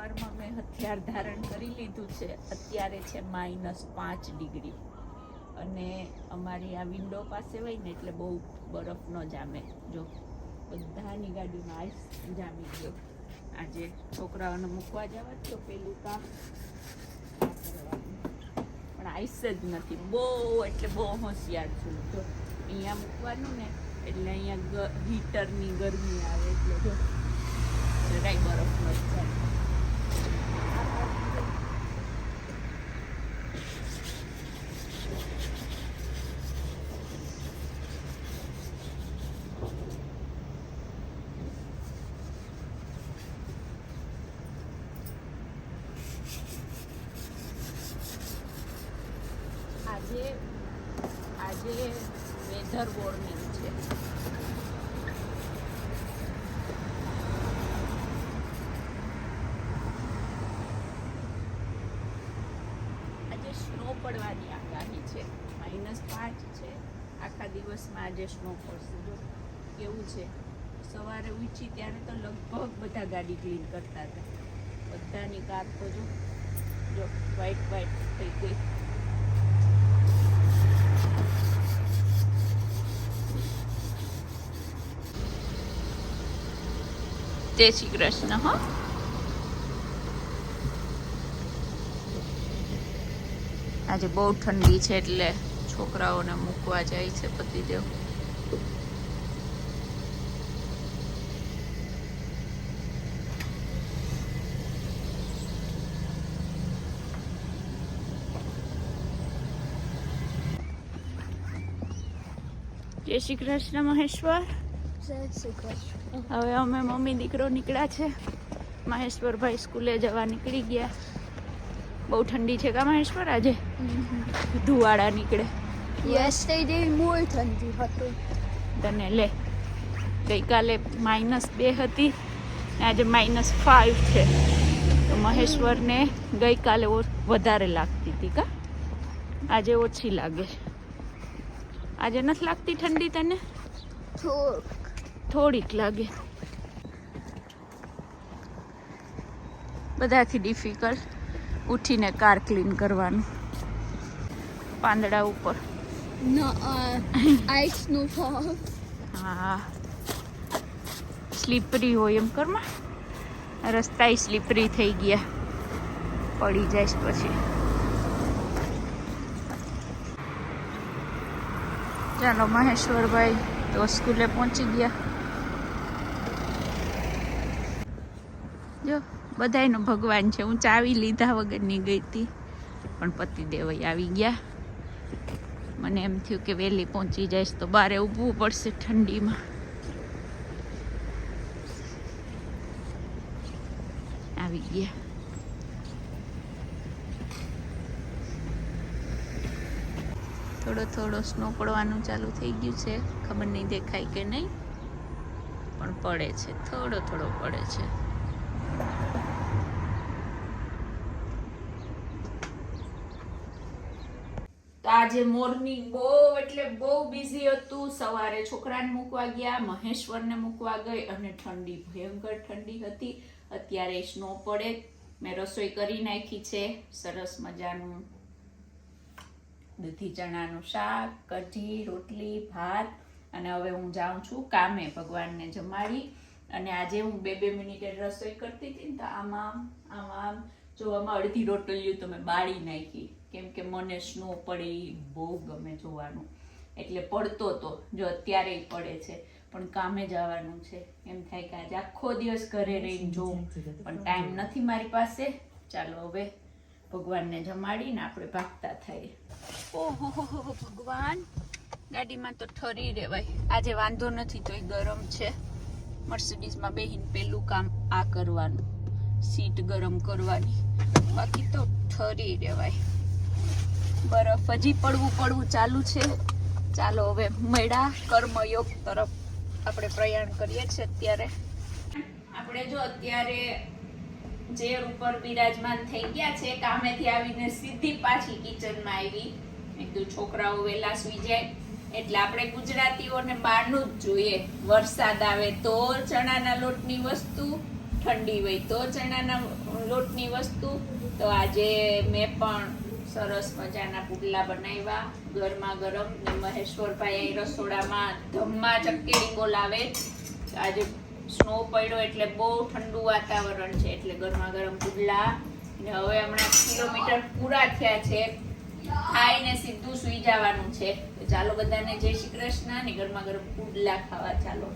હથિયાર ધારણ કરી લીધું છે. અત્યારે છે માઇનસ પાંચ ડિગ્રી. અને અમારી આ વિન્ડો પાસે હોય ને એટલે બહુ બરફ ન જામે. જો, બધાની ગાડીમાં આઈસ જામી ગયો. આજે છોકરાઓને મૂકવા જવા તો પેલું કામ. પણ આઈસ જ નથી. બહુ, એટલે બહુ હોશિયાર છું. જો, અહીંયા મૂકવાનું ને એટલે અહીંયા હીટરની ગરમી આવે. એટલે જો, જરાય બરફ નથી જાય આજે આજે વેધર વોર્નિંગ છે. આજે સ્નો પડવાની આગાહી છે. માઇનસ પાંચ છે. આખા દિવસમાં આજે સ્નો પડશે. જો કેવું છે, સવારે ઊંચી ત્યારે તો લગભગ બધા ગાડી ક્લીન કરતા હતા. બધાની કાર તો જો જો વ્હાઈટ વ્હાઈટ થઈ ગઈ. જય શ્રી કૃષ્ણ, હો. આજે બહુ ઠંડી છે એટલે છોકરાઓને મૂકવા જાય છે પતિદેવ. જય શ્રી કૃષ્ણ, મહેશ્વર. હવે અમે મમ્મી દીકરો નીકળ્યા છે. મહેશ્વરભાઈ સ્કૂલે જવા નીકળી ગયા. બહુ ઠંડી છે કા મહેશ્વર આજે? ધુવાડા નીકળે. યસ્ટરડે મોર ઠંડી હતું તને લે. ગઈકાલે માઇનસ બે હતી. આજે માઇનસ ફાઇવ છે. તો મહેશ્વરને ગઈકાલે વધારે લાગતી હતી કા? આજે ઓછી લાગે. આજે નથી લાગતી ઠંડી તને? થોડુંક. થોડીક લાગે. બધાથી ડિફિકલ્ટ ઉઠીને કાર ક્લીન કરવાનું. પાંદડા ઉપર. હા. સ્લીપરી હોય એમ કરમાં રસ્તાય સ્લીપરી થઈ ગયા. પડી જાય પછી. ચાલો મહેશ્વરભાઈ તો સ્કૂલે પહોંચી ગયા. જો, બધાયનો ભગવાન છે. હું ચાવી લીધા વગરની ગઈ હતી. પણ પતિદેવય આવી ગયા. મને એમ થયું કે વહેલી પહોંચી જઈશ તો બારે ઊભવું પડશે ઠંડીમાં. આવી ગયા. થોડો થોડો સ્નો પડવાનું ચાલુ થઈ ગયું છે. ખબર નહીં દેખાય કે નહીં. પણ પડે છે. થોડો થોડો પડે છે. આજે મોર્નિંગ બહુ, એટલે બહુ બિઝી હતું. સવારે છોકરાને મૂકવા ગયા, મહેશ્વરને મૂકવા ગઈ અને ઠંડી, ભયંકર ઠંડી હતી. અત્યારે સ્નો પડે. મેં રસોઈ કરી નાખી છે. સરસ મજાનું. દૂધી ચણાનું શાક, કઢી, રોટલી, ભાત. અને હવે હું જાઉં છું કામે. ભગવાનને જમાડી. અને આજે હું બે બે મિનિટે રસોઈ કરતી હતી ને તો આમાં આમાં જો આમાં અડધી રોટલીઓ તો મેં બાળી નાખી. કેમ કે મને સ્નો પડે એ બહુ ગમે જોવાનું. એટલે પડતો તો જો અત્યારે પડે છે. પણ કામે જવાનું છે. એમ થાય કે આજે આખો દિવસ ઘરે રહીને જોઉં. પણ ટાઈમ નથી મારી પાસે. ચાલો હવે ભગવાનને જમાડીને આપણે ભાગતા થઈએ. ઓહો ભગવાન. ગાડીમાં તો ઠરી રહેવાય આજે વાંધો નથી તોય ગરમ છે. મર્સિડીઝમાં બેહીને પેલું કામ આ કરવાનું, સીટ ગરમ કરવાની. બાકી તો ઠરી રહેવાય બરફ હજી પડવું પડવું ચાલુ છે. ચાલો હવે મેળા કર્મયોગ તરફ આપણે પ્રયાણ કરીએ છીએ અત્યારે. આપણે જો અત્યારે જે ઉપર બિરાજમાન થઈ ગયા છે, કામેથી આવીને સીધી પાછી કિચનમાં આવી. એકદમ છોકરાઓ વહેલા સુઈ જાય. એટલે આપણે ગુજરાતીઓને બહારનું જ જોઈએ. વરસાદ આવે તો ચણાના લોટની વસ્તુ, ઠંડી હોય તો ચણાના લોટની વસ્તુ. તો આજે મેં પણ સરસ મજાના પુડલા બનાવ્યા. ગરમા ગરમ. ને મહેશ્વરભાઈ અહીં રસોડામાં ધમમાં ચકેડી બોલાવે આજે સ્નો પડ્યો એટલે બહુ ઠંડુ વાતાવરણ છે એટલે ગરમા ગરમ પુડલા. ને હવે હમણાં કિલોમીટર પૂરા થયા છે. ખાઈને સીધું સુઈ જવાનું છે. ચાલો બધાને જય શ્રી કૃષ્ણ ને ગરમા ગરમ પુડલા ખાવા ચાલો.